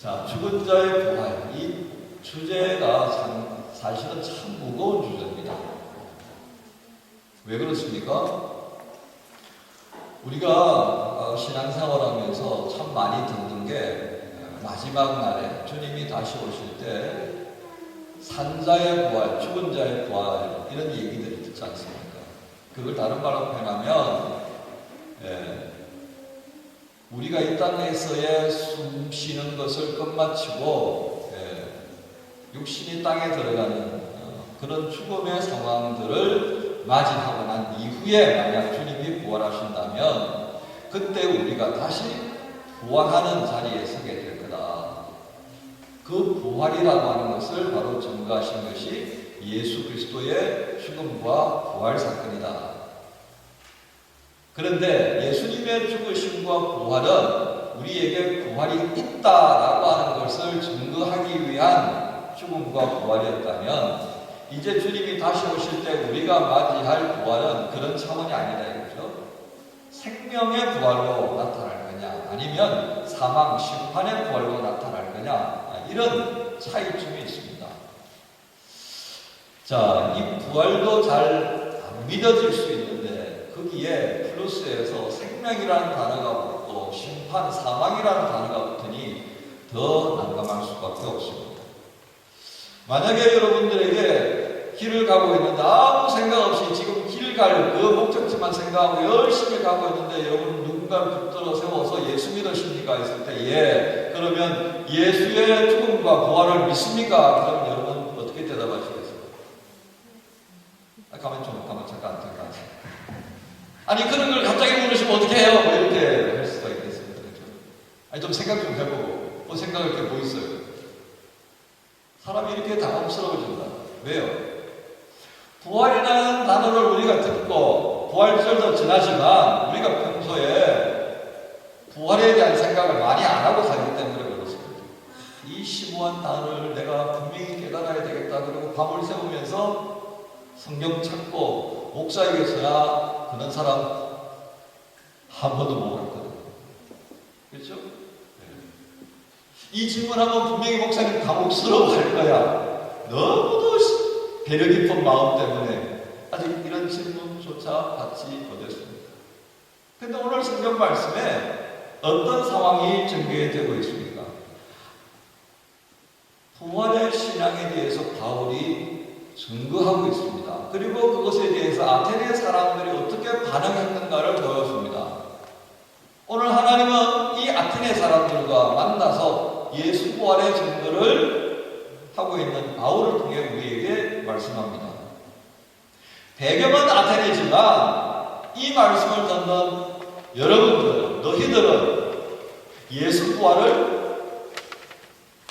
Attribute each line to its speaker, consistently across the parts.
Speaker 1: 자, 죽은 자의 부활. 이 주제가 참, 사실은 참 무거운 주제입니다. 왜 그렇습니까? 우리가 어, 신앙생활 하면서 참 많이 듣는 게 어, 마지막 날에 주님이 다시 오실 때 산자의 부활, 죽은 자의 부활 이런 얘기들을 듣지 않습니까? 그걸 다른 말로 표현하면 예, 우리가 이 땅에서의 숨 쉬는 것을 끝마치고 예, 육신이 땅에 들어가는 어, 그런 죽음의 상황들을 맞이하고 난 이후에 만약 주님이 부활하신다면 그때 우리가 다시 부활하는 자리에 서게 될 거다. 그 부활이라고 하는 것을 바로 증거하신 것이 예수 그리스도의 죽음과 부활 사건이다. 그런데 예수님의 죽으심과 부활은 우리에게 부활이 있다라고 하는 것을 증거하기 위한 죽음과 부활이었다면 이제 주님이 다시 오실 때 우리가 맞이할 부활은 그런 차원이 아니다 이거죠. 생명의 부활로 나타날 거냐 아니면 사망 심판의 부활로 나타날 거냐 이런 차이점이 있습니다. 자, 이 부활도 잘 안 믿어질 수 있는데 거기에 플러스에서 생명이라는 단어가 붙고 심판, 사망이라는 단어가 붙으니 더 난감할 수밖에 없습니다. 만약에 여러분들에게 길을 가고 있는데 아무 생각 없이 지금 길 갈 그 목적지만 생각하고 열심히 가고 있는데 여러분 누군가를 붙들어 세워서 예수 믿으십니까? 했을 때 예. 그러면 예수의 죽음과 부활을 믿습니까? 그럼 여러분 어떻게 대답하시겠어요? 아, 가만 좀, 가만 잠깐, 잠깐. 아니 그런 걸 갑자기 물으시면 어떻게 해요? 뭐 이렇게 할 수가 있겠습니다. 그렇죠? 아니 좀 생각 좀 해보고 뭐 생각할 게 뭐 있어요? 사람이 이렇게 당황스러워진다. 왜요? 부활이라는 단어를 우리가 듣고 부활절도 지나지만 우리가 평소에 부활에 대한 생각을 많이 안 하고 살기 때문에 그렇습니다. 이 심오한 단어를 내가 분명히 깨달아야 되겠다. 그리고 밤을 새우면서 성경 찾고 목사에게서야 그런 사람 한 번도 못 봤거든요. 그렇죠? 이 질문하면 분명히 목사님 당혹스러워 할 거야. 너무도 배려 깊은 마음 때문에 아직 이런 질문조차 받지 못했습니다. 근데 오늘 성경 말씀에 어떤 상황이 전개되고 있습니까? 부활의 신앙에 대해서 바울이 증거하고 있습니다. 그리고 그것에 대해서 아테네 사람들이 어떻게 반응했는가를 보여줍니다. 오늘 하나님은 이 아테네 사람들과 만나서 예수 부활의 증거를 하고 있는 바울을 통해 우리에게 말씀합니다. 배경은 아테네지만 이 말씀을 듣는 여러분들, 너희들은 예수 부활을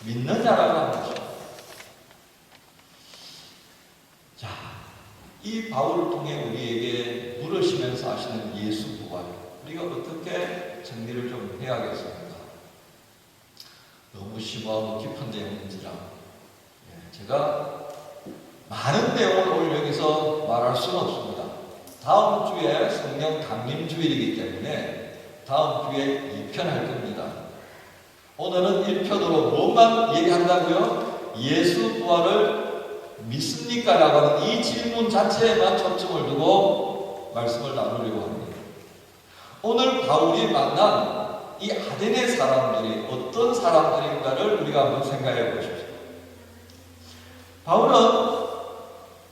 Speaker 1: 믿느냐라고 하는 것입니다. 자, 이 바울을 통해 우리에게 물으시면서 하시는 예수 부활, 우리가 어떻게 정리를 좀 해야겠습니까? 너무 심오하고 깊은 내용인지라 예, 제가 많은 내용을 오늘 여기서 말할 수는 없습니다. 다음 주에 성령 강림 주일이기 때문에 다음 주에 2편 할 겁니다. 오늘은 1편으로 뭐만 얘기한다고요? 예수 부활을 믿습니까? 라고 하는 이 질문 자체에만 초점을 두고 말씀을 나누려고 합니다. 오늘 바울이 만난 이 아덴의 사람들이 어떤 사람들인가를 우리가 한번 생각해 보십시오. 바울은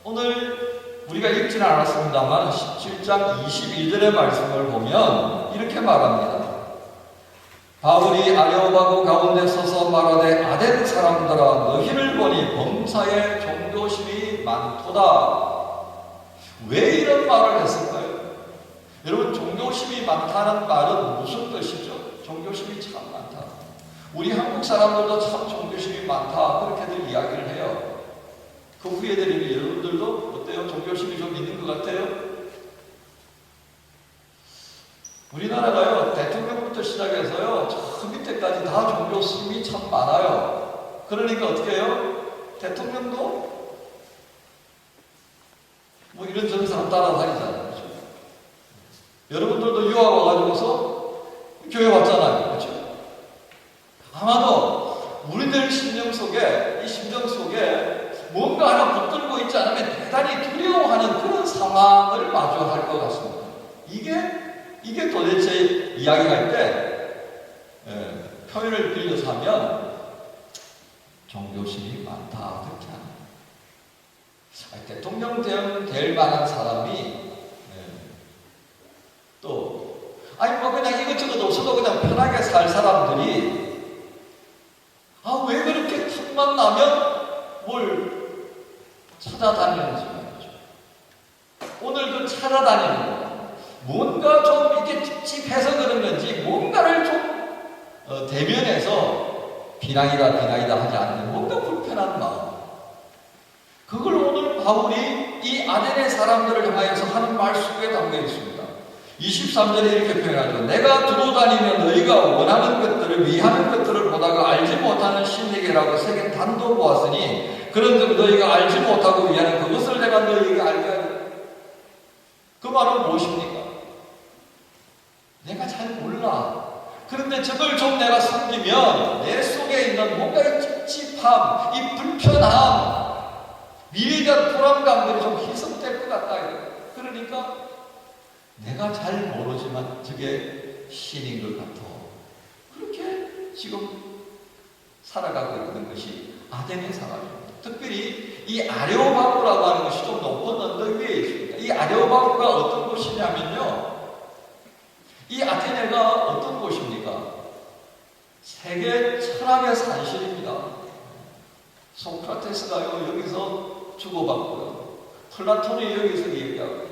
Speaker 1: 오늘 우리가 읽지는 않았습니다만 17장 21절의 말씀을 보면 이렇게 말합니다. 바울이 아레오바고 가운데 서서 말하되 아덴 사람들아 너희를 보니 범사에 종교심이 많도다. 왜 이런 말을 했을까요? 여러분 종교심이 많다는 말은 무슨 뜻이죠? 종교심이 참 많다. 우리 한국 사람들도 참 종교심이 많다. 그렇게들 이야기를 해요. 그 후에 들이 여러분들도 어때요? 종교심이 좀 있는 것 같아요? 우리나라가요 대통령부터 시작해서요 저 밑에까지 다 종교심이 참 많아요. 그러니까 어떻게 해요? 대통령도 뭐 이런 점에서 안 따라다니잖아요. 그렇죠? 여러분들도 유학 와가지고서 교회 왔잖아요. 그렇죠? 아마도 우리들 심정 속에 이 심정 속에 뭔가 하나 붙들고 있지 않으면 대단히 두려워하는 그런 상황을 마주할 것 같습니다. 이게 이게 도대체 이야기할 때 예, 표현을 빌려서 하면 종교심이 많다 그렇게 합니다. 대통령 될, 될 만한 사람이 예, 또 아니 뭐 그냥 이것저것 없어도 그냥 편하게 살 사람들이 아 왜 그렇게 틈만 나면 뭘 찾아다니는지 말이죠. 오늘도 찾아다니는 거. 뭔가 좀 이렇게 찝찝해서 그런 건지 뭔가를 좀 어, 대면해서 비난이다 비난이다 하지 않는 뭔가 불편한 마음. 그걸 바울이 이 아덴의 사람들을 향하여서 하는 말씀에 담겨 있습니다. 23절에 이렇게 표현하죠. 내가 다니며 너희가 원하는 것들을 위하는 것들을 보다가 알지 못하는 신에게라고 세계 단도 보았으니 그런즉 너희가 알지 못하고 위하는 그것을 내가 너희에게 알게 하리라. 그 말은 무엇입니까? 내가 잘 몰라. 그런데 저걸 좀 내가 섬기면 내 속에 있는 뭔가 이 찝찝함, 이 불편함, 대한 불안감들이 좀 희석될 것 같다. 그러니까 내가 잘 모르지만 저게 신인 것 같아. 그렇게 지금 살아가고 있는 것이 아덴의 사람입니다. 특별히 이 아레오바구라고 하는 것이 좀 높은 언덕 위에 있습니다. 이 아레오바구가 어떤 곳이냐면요. 이 아테네가 어떤 곳입니까? 세계 철학의 산실입니다. 소크라테스가요, 여기서 주고받고요. 플라톤이 여기서 얘기하고요.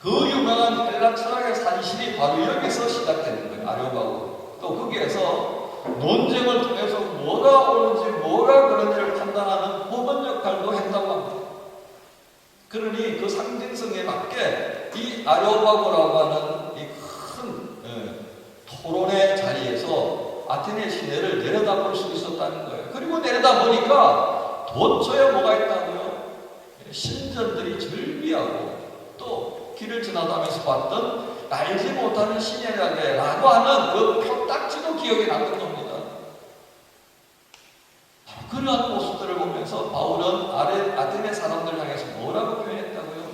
Speaker 1: 그 유명한 헬라 철학의 산실이 바로 여기서 시작되는 거예요. 아레오바고. 또 거기에서 논쟁을 통해서 뭐가 옳은지 뭐가 그런지를 판단하는 법원 역할도 했다고 합니다. 그러니 그 상징성에 맞게 이 아레오바고라고 하는 이 큰 토론의 자리에서 아테네 시내를 내려다볼 수 있었다는 거예요. 그리고 내려다 보니까 도처에 뭐가 있다고요? 신전들이 즐비하고 또 길을 지나다면서 봤던 알지 못하는 신이라고 하는 그 표딱지도 기억이 나는 겁니다. 그러한 모습들을 보면서 바울은 아레, 아테네 사람들 향해서 뭐라고 표현했다고요?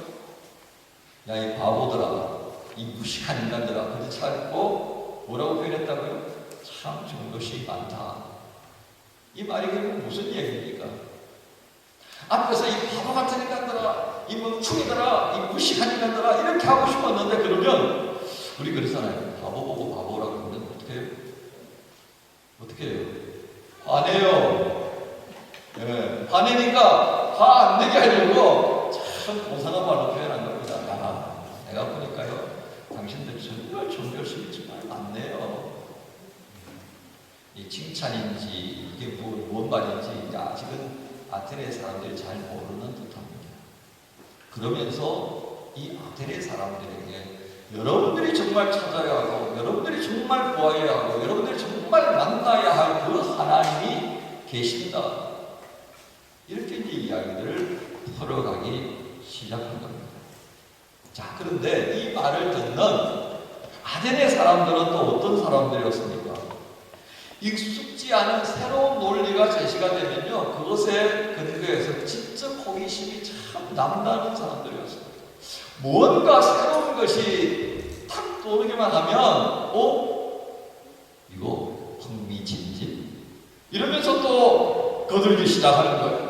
Speaker 1: 야, 이 바보들아, 이 무식한 인간들아, 그렇지 않고 뭐라고 표현했다고요? 참 좋은 것이 많다. 이 말이 결국 무슨 얘기입니까? 앞에서 이 바보 같은 인간들아, 이 멍충이들아, 이 무식한 인간들아, 이렇게 하고 싶었는데 그러면 우리 그러잖아요. 바보 보고 바보라고 그러면 어떻게 해요? 어떻게 해요? 화내요. 예, 화내니까 화 안 내게 하려고 참 고상한 말로 표현한 겁니다. 야, 내가 보니까요, 당신들 정말 존경심이 정말 많네요. 이 칭찬인지 이게 뭐, 뭔 말인지 아직은 아테네 사람들이 잘 모르는 듯합니다. 그러면서 이 아테네 사람들에게 여러분들이 정말 찾아야 하고 여러분들이 정말 보아야 하고 여러분들이 정말 만나야 할 그 하나님이 계신다. 이렇게 이제 이야기들을 풀어가기 시작한 겁니다. 자, 그런데 이 말을 듣는 아덴의 사람들은 또 어떤 사람들이었습니까? 익숙지 않은 새로운 논리가 제시가 되면요, 그것에 근거해서 지적 호기심이 참 남다른 사람들이었습니다. 뭔가 새로운 것이 탁 떠오르기만 하면, 어? 이거 흥미진진? 이러면서 또 거들기 시작하는 거예요.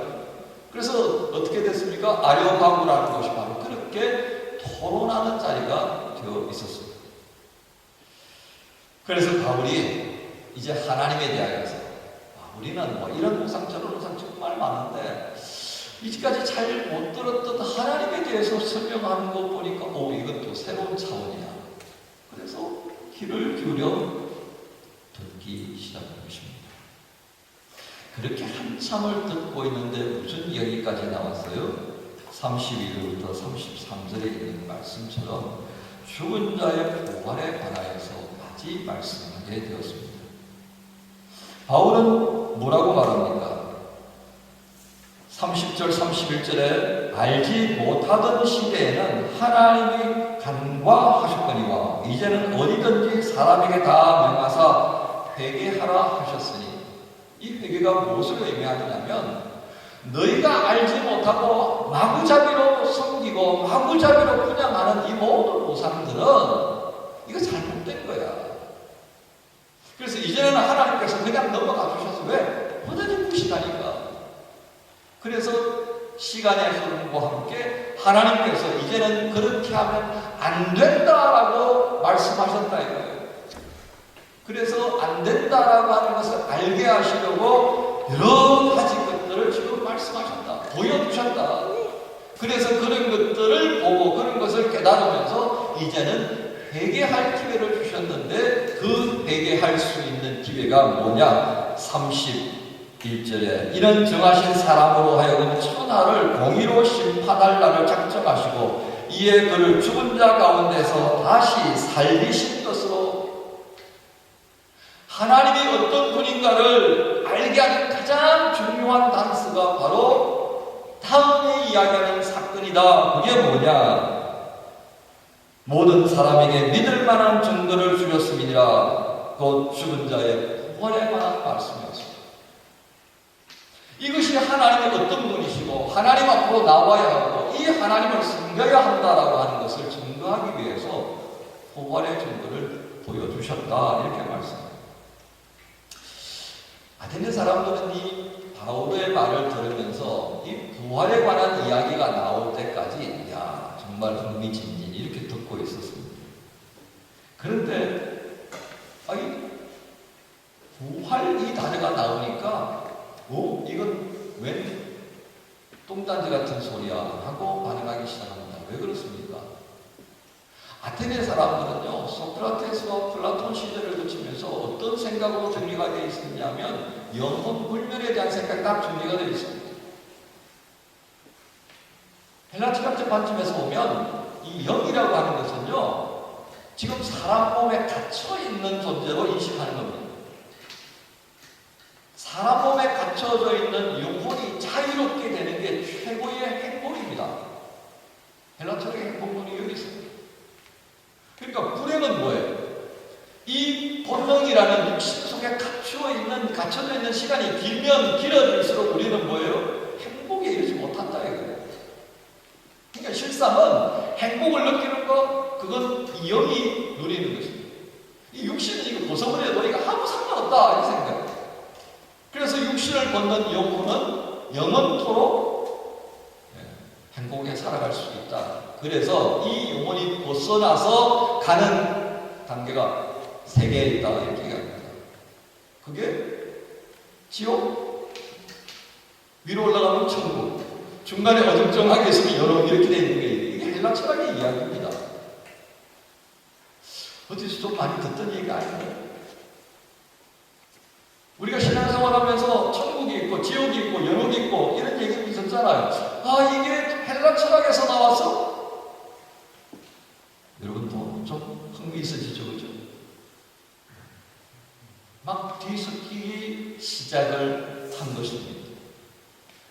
Speaker 1: 그래서 어떻게 됐습니까? 아레오파구라는 것이 바로 그렇게 토론하는 자리가 되어 있었습니다. 그래서 바울이 이제 하나님에 대하여서 아, 우리는 뭐 이런 우상 저런 우상 정말 많은데 이제까지 잘 못 들었던 하나님에 대해서 설명하는 거 보니까 오 이건 또 새로운 차원이야. 그래서 귀를 기울여 듣기 시작한 것입니다. 그렇게 한참을 듣고 있는데 무슨 이야기까지 나왔어요? 31절부터 33절에 있는 말씀처럼 죽은 자의 부활에 관하여서까지 말씀하게 되었습니다. 바울은 뭐라고 말합니까? 30절, 31절에 알지 못하던 시대에는 하나님이 간과하셨거니와 이제는 어디든지 사람에게 다 명하사 회개하라 하셨으니 이 회개가 무엇을 의미하느냐면 너희가 알지 못하고 마구잡이로 섬기고 마구잡이로 분양하는 이 모든 우상들은 그래서 이제는 하나님께서 그냥 넘어가 주셔서 왜? 완전히 무시다니까. 그래서 시간의 흐름과 함께 하나님께서 이제는 그렇게 하면 안 된다라고 말씀하셨다 이거예요. 그래서 안 된다라고 하는 것을 알게 하시려고 여러 가지 것들을 지금 말씀하셨다. 보여주셨다. 그래서 그런 것들을 보고 그런 것을 깨달으면서 이제는 회개할 기회를 주셨는데 그 회개할 수 있는 기회가 뭐냐? 31절에 이런 정하신 사람으로 하여금 천하를 공의로 심판할 날을 작정하시고 이에 그를 죽은 자 가운데서 다시 살리신 것으로 하나님이 어떤 분인가를 알게 하는 가장 중요한 단서가 바로 다음에 이야기하는 사건이다. 그게 뭐냐? 모든 사람에게 믿을 만한 증거를 주셨음이니라. 곧 죽은 자의 부활에 관한 말씀이었습니다. 이것이 하나님의 어떤 분이시고 하나님 앞으로 나와야 하고 이 하나님을 섬겨야 한다라고 하는 것을 증거하기 위해서 부활의 증거를 보여주셨다 이렇게 말씀합니다. 아테네 사람들은 이 바울의 말을 들으면서 이 부활에 관한 이야기가 때까지 야 정말 흥미진진 이렇게 듣고 있었습니다. 그런데 아니 부활 이 단어가 나오니까 어 이건 웬 똥단지 같은 소리야 하고 반응하기 시작합니다. 왜 그렇습니까? 아테네 사람들은요, 소크라테스와 플라톤 시대를 거치면서 어떤 생각으로 정리가 되어 있었냐면, 영혼 불멸에 대한 생각이 딱 정리가 되어 있습니다. 헬라치학적 관점에서 보면, 이 영이라고 하는 것은요, 지금 사람 몸에 갇혀 있는 존재로 인식하는 겁니다. 사람 몸에 갇혀져 있는 영혼이 자유롭게 되는 게 최고의 행복입니다. 헬라처의 행복론이 여기 있습니다. 그러니까 불행은 뭐예요? 이 본능이라는 육신 속에 갇혀 있는, 갇혀져 있는 시간이 길면 길어질수록 우리는 뭐예요? 행복에 이르지 못한다 이거예요. 그러니까 실상은 행복을 느끼는 것, 그건 이 영이 누리는 것입니다. 이 벗어버려도 이거 아무 상관없다, 이 생각. 그래서 육신을 벗는 영혼은 영원토록 예, 행복에 살아갈 수 있다. 그래서 이 영혼이 벗어나서 가는 단계가 세개 있다 이렇게 얘기합니다. 그게 지옥 위로 올라가면 천국 중간에 어정쩡하게 있으면 여러 이렇게 되어 있는 게 이게 헬라 철학의 이야기입니다. 어디서 좀 많이 듣던 얘기 아닌가요? 우리가 신앙생활하면서 천국이 있고 지옥이 있고 연옥이 있고 이런 얘기 있었잖아요. 아 이게 헬라 철학에서 나와서 여러분도 좀 흥미 있으시죠, 그죠? 막 뒤섞이기 시작을 한 것입니다.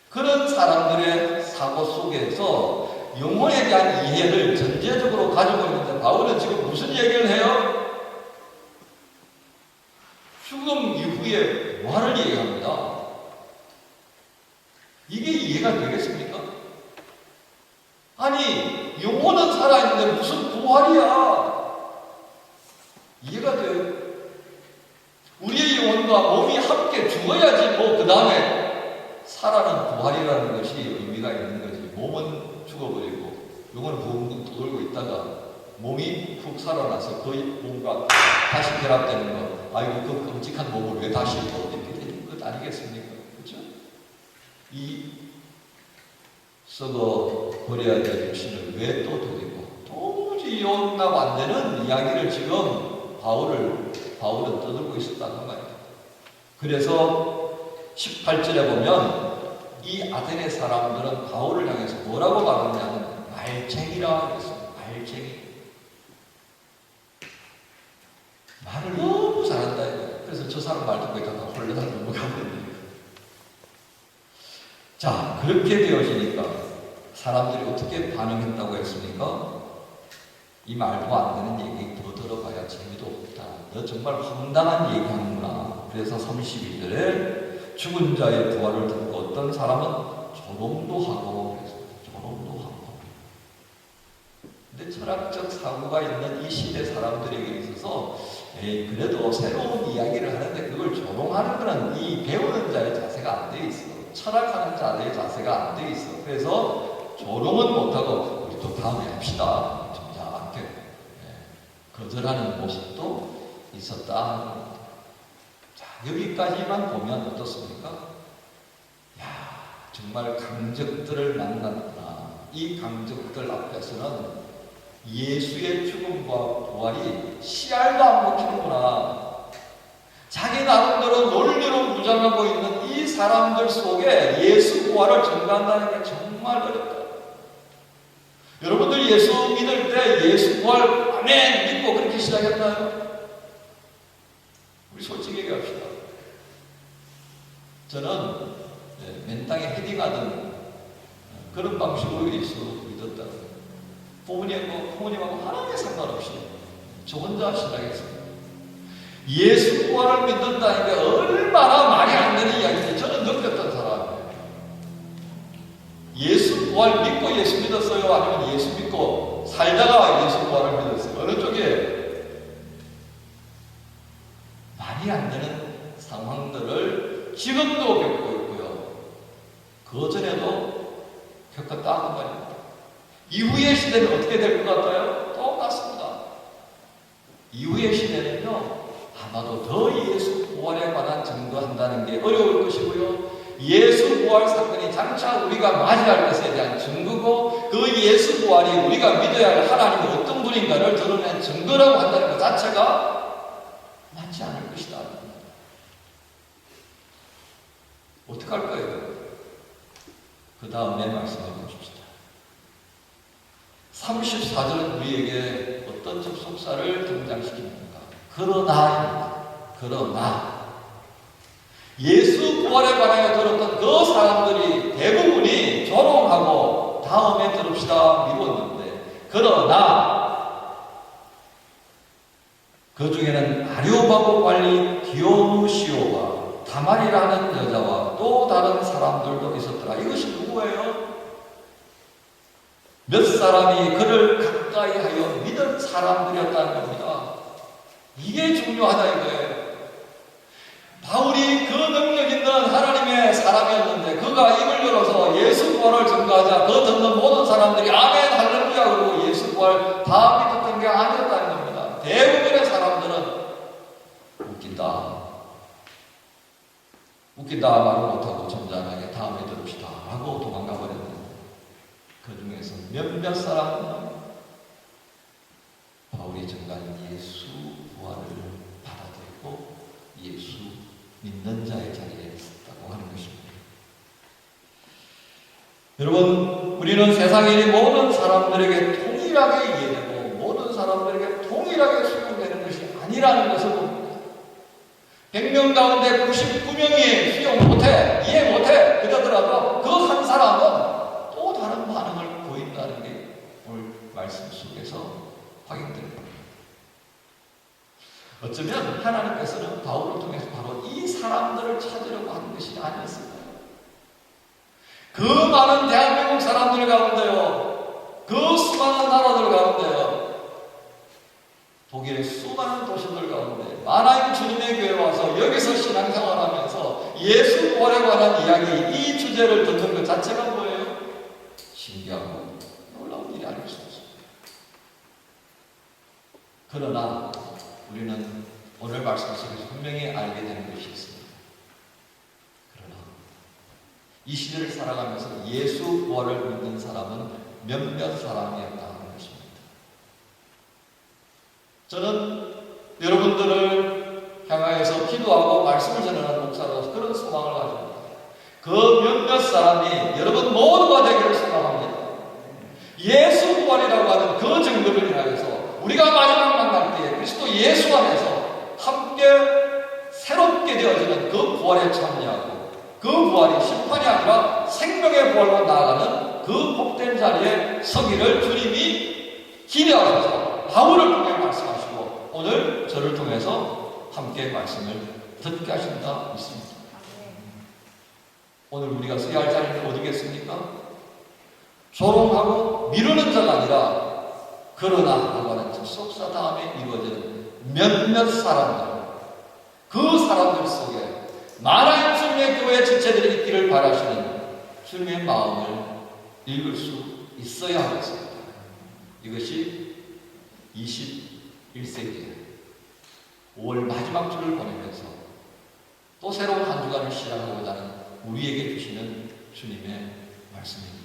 Speaker 1: 그런 사람들의 사고 속에서 영혼에 대한 이해를 전제적으로 가지고 있는데 바울은 지금 무슨 얘기를 해요? 죽음 이후에 뭐를 얘기합니다. 이게 이해가 되겠습니까? 아니, 영혼은 살아있는데 무슨 부활이야? 이해가 돼요. 우리의 영혼과 몸이 함께 죽어야지 뭐 그 다음에 살아난 부활이라는 것이 의미가 있는 거지. 몸은 죽어버리고 영혼은 붕붕 떠돌고 있다가 몸이 훅 살아나서 그 몸과 다시 결합되는 것. 아이고 그 끔찍한 몸을 왜 다시 또 이렇게 되는 것 아니겠습니까? 그렇죠? 이 썩어 버려야 될 육신을 왜또 드리고 도무지 용납 안 되는 이야기를 지금 바울을 바울은 떠들고 있었다는 말이에요. 그래서 18절에 보면 이 아테네 사람들은 바울을 향해서 뭐라고 말하냐면 말쟁이라 그랬어요. 말쟁이. 말을 너무 잘한다. 그래서 저 사람 말 듣고 있다가 홀레다 넘어가버립니다. 자, 그렇게 되어지니까 사람들이 어떻게 반응했다고 했습니까? 이 말도 안 되는 얘기 더 들어봐야 재미도 없다. 너 정말 황당한 얘기 하는구나. 그래서 31절에 죽은 자의 부활을 듣고 어떤 사람은 조롱도 하고 그랬습니다. 조롱도 하고. 근데 철학적 사고가 있는 이 시대 사람들에게 있어서 에이, 그래도 새로운 이야기를 하는데 그걸 조롱하는 거는 이 배우는 자의 자세가 안돼 있어. 철학하는 자들의 자세가 안돼 있어. 그래서 조롱은 못하고 우리 또 다음에 합시다. 점잖게 예, 거절하는 모습도 있었다. 자 여기까지만 보면 어떻습니까? 야 정말 강적들을 만났구나. 이 강적들 앞에서는 예수의 죽음과 부활이 씨알도 안 먹히는구나. 자기 나름대로 논리로 무장하고 있는 이 사람들 속에 예수 부활을 전가한다는 게 정말 어렵다. 여러분들 예수 믿을 때 예수 부활 아멘 믿고 그렇게 시작했나요? 우리 솔직히 얘기합시다. 저는 네, 맨땅에 헤딩하던 그런 방식으로 예수 믿었다. 부모님하고, 부모님하고 하나의 상관없이 저 혼자 시작했습니다. 예수 부활을 믿는다는 게 얼마나 말이 안 되는 이야기인지 저는 느꼈던 사람이에요. 예수 부활 믿고 예수 믿었어요? 아니면 예수 믿고 살다가 예수 부활을 믿었어요? 어느 쪽에 말이 안 되는 상황들을 지금도 겪고 있고요. 그 전에도 겪었다 한 말입니다. 이후의 시대는 어떻게 될 것 같아요? 똑같습니다. 이후의 시대는요, 아마도 더 예수 부활에 관한 증거한다는 게 어려울 것이고요. 예수 부활 사건이 장차 우리가 맞이할 것에 대한 증거고 그 예수 부활이 우리가 믿어야 할 하나님이 어떤 분인가를 드러낸 증거라고 한다는 것 자체가 맞지 않을 것이다. 어떡할 거예요? 그 다음에 말씀해 보십시다. 34절은 우리에게 어떤 접속사를 등장시킵니까? 그러나입니다. 그러나 예수 부활에 관하여 들었던 그 사람들이 대부분이 조롱하고 다음에 들읍시다 미뤘는데 그러나 그 중에는 아리오바고 관리 디오누시오와 다말이라는 여자와 또 다른 사람들도 있었더라. 이것이 누구예요? 몇 사람이 그를 가까이 하여 믿은 사람들이었다는 겁니다. 이게 중요하다 이거예요. 바울이 그 능력 있는 하나님의 사람이었는데 그가 입을 열어서 예수 부활을 증거하자 그 듣는 모든 사람들이 아멘 할렐루야 그러고 예수 부활 다 믿었던 게 아니었다는 겁니다. 대부분의 사람들은 웃긴다. 웃긴다 말을 못하고 점잖하게 다음에 들읍시다 하고 도망가 중에서 몇몇 사람은 바울이 증거한 예수 부활을 받아들이고 예수 믿는 자의 자리에 있었다고 하는 것입니다. 여러분, 우리는 있는 모든 사람들에게 동일하게 이해되고 모든 사람들에게 동일하게 수용되는 것이 아니라는 것을 봅니다. 100명 가운데 99명이 수용 못해, 이해 못해, 그러더라도 그 한 사람은 또 다른 반응을 보인다는 게 오늘 말씀 속에서 확인됩니다. 어쩌면 하나님께서는 바울을 통해서 바로 이 사람들을 찾으려고 하는 것이 아니었을까요? 그 많은 대한민국 사람들 가운데요, 그 수많은 나라들 가운데요, 독일의 수많은 도시들 가운데 마나임 주님의 교회 와서 여기서 신앙생활하면서 예수 부활에 관한 이야기, 이 주제를 듣는 것 자체가 뭐예요? 신기하고 놀라운 일이 없습니다. 그러나 우리는 오늘 말씀 속에서 분명히 알게 되는 것이 있습니다. 그러나 이 시대를 살아가면서 예수 부활을 믿는 사람은 몇몇 사람이었다 하는 것입니다. 저는 여러분들을 향하여서 기도하고 말씀을 전하는 목사로서 그런 소망을 가집니다. 그 몇몇 사람이 여러분 모두가 되기를 소망합니다. 예수 부활이라고 하는 그 증거를 향해서 우리가 마지막 그리스도 예수 안에서 함께 새롭게 되어지는 그 부활에 참여하고 그 부활이 심판이 아니라 생명의 부활로 나아가는 그 복된 자리에 서기를 주님이 기대하셔서 바울을 통해 말씀하시고 오늘 저를 통해서 함께 말씀을 듣게 하신다 믿습니다. 오늘 우리가 서야 할 자리는 어디겠습니까? 조롱하고 미루는 자가 아니라 그러나 하고 하는 접속사 다음에 이루어지는 몇몇 사람들 그 사람들 속에 마라임을 주님의 교회 지체들이 있기를 바라시는 주님의 마음을 읽을 수 있어야 하겠습니다. 이것이 21세기에 5월 마지막 주를 보내면서 또 새로운 한 주간을 시작하고자 하는 우리에게 주시는 주님의 말씀입니다.